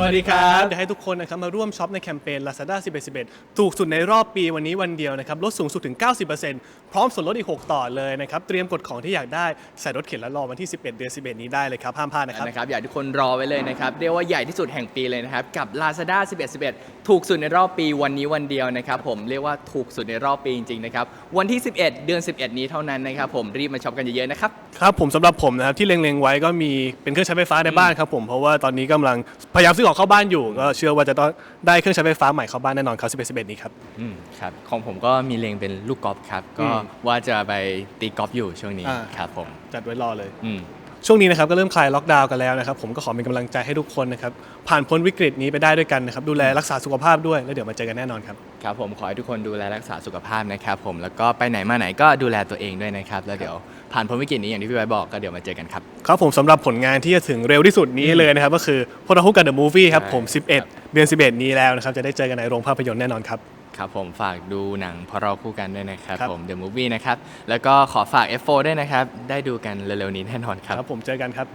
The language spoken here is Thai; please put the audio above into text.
วัสดีครับเดี๋ยวให้ทุกคนนะครับมาร่วมช็อปในแคมเปญ Lazada 11 11 ถูกสุดในรอบปีวันนี้วันเดียวนะครับลดสูงสุดถึง 90%พร้อมส่วนลดอีก 6 ต่อเลยนะครับ เตรียมกดของที่อยากได้ใส่รถเข็นแล้วรอวันที่ 11 เดือน 11 นี้ได้เลยครับ ห้ามพลาดนะครับ นะครับอยากให้ทุกคนรอไว้เลยนะครับ เรียกว่าใหญ่ที่สุดแห่งปีเลยนะครับ กับ Lazada 11 11 ถูกสุดในรอบปีวันนี้วันเดียวนะครับ ผมเรียกว่าถูกสุดในรอบปีจริงๆนะครับวันที่ 11 เดือน 11 นี้เท่านั้นนะครับผมรีบมาช็อปกันเยอะๆนะครับ ครับผมสำหรับผมนะครับที่เล็งๆไว้ก็มีเป็นเครื่องใช้ไฟฟ้าในบ้านครับผมเพราะว่าตอนนี้กำลังพยายามซื้อของเข้าบ้านอยู่ก็เชื่อว่าจะต้องได้เครื่องใช้ไฟฟ้าใหม่เข้าบ้านแน่นอนครับ11 11 นี้ครับ อืมครับของผมก็มีเลงเป็นลูกกอล์ฟครับ ก็อืม ว่าจะไปตีกอล์ฟอยู่ช่วงนี้อ่า ครับผมจัดไว้รอเลย อืม ช่วงนี้นะครับก็เริ่มคลายล็อกดาวน์กันแล้วนะครับผมก็ขอเป็นกำลังใจให้ทุกคนนะครับผ่านพ้นวิกฤตนี้ไปได้ด้วยกันนะครับดูแลรักษาสุขภาพด้วยแล้วเดี๋ยวมาเจอกันแน่นอนครับ ครับผมขอให้ทุกคนดูแลรักษาสุขภาพนะครับผมแล้วก็ไปไหนมาไหนก็ดูแลตัวเองด้วยนะครับแล้วเดี๋ยวผ่านพ้นวิกฤตนี้อย่างที่พี่ไว้บอกก็เดี๋ยวมาเจอกันครับ ครับผมสำหรับผลงานที่จะถึงเร็วที่สุดนี้เลยนะครับก็คือพวกเราคู่กันเดอะมูฟวี่ครับใช่ผมครับ11 เดือน 11 นี้แล้วนะครับจะได้เจอกันในโรงภาพยนตร์แน่นอนครับ ครับผมฝากดูหนังพอเราคู่กันด้วยนะครับครับผม The Movie นะครับ แล้วก็ขอฝาก F4 ด้วยนะครับ ได้ดูกันเร็วๆนี้แน่นอนครับ ครับผมเจอกันครับ